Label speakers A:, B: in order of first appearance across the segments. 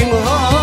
A: 听我。啊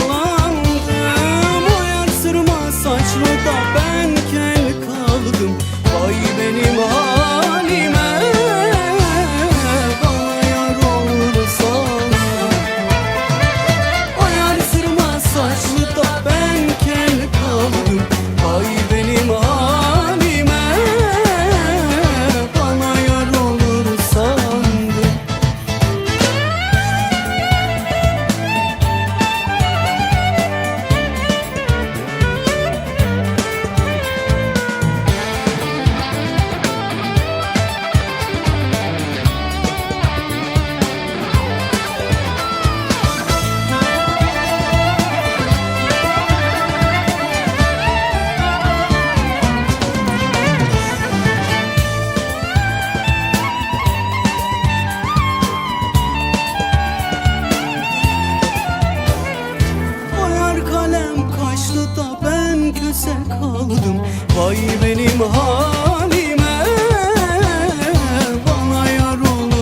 A: Allah kaldım Vay benim halim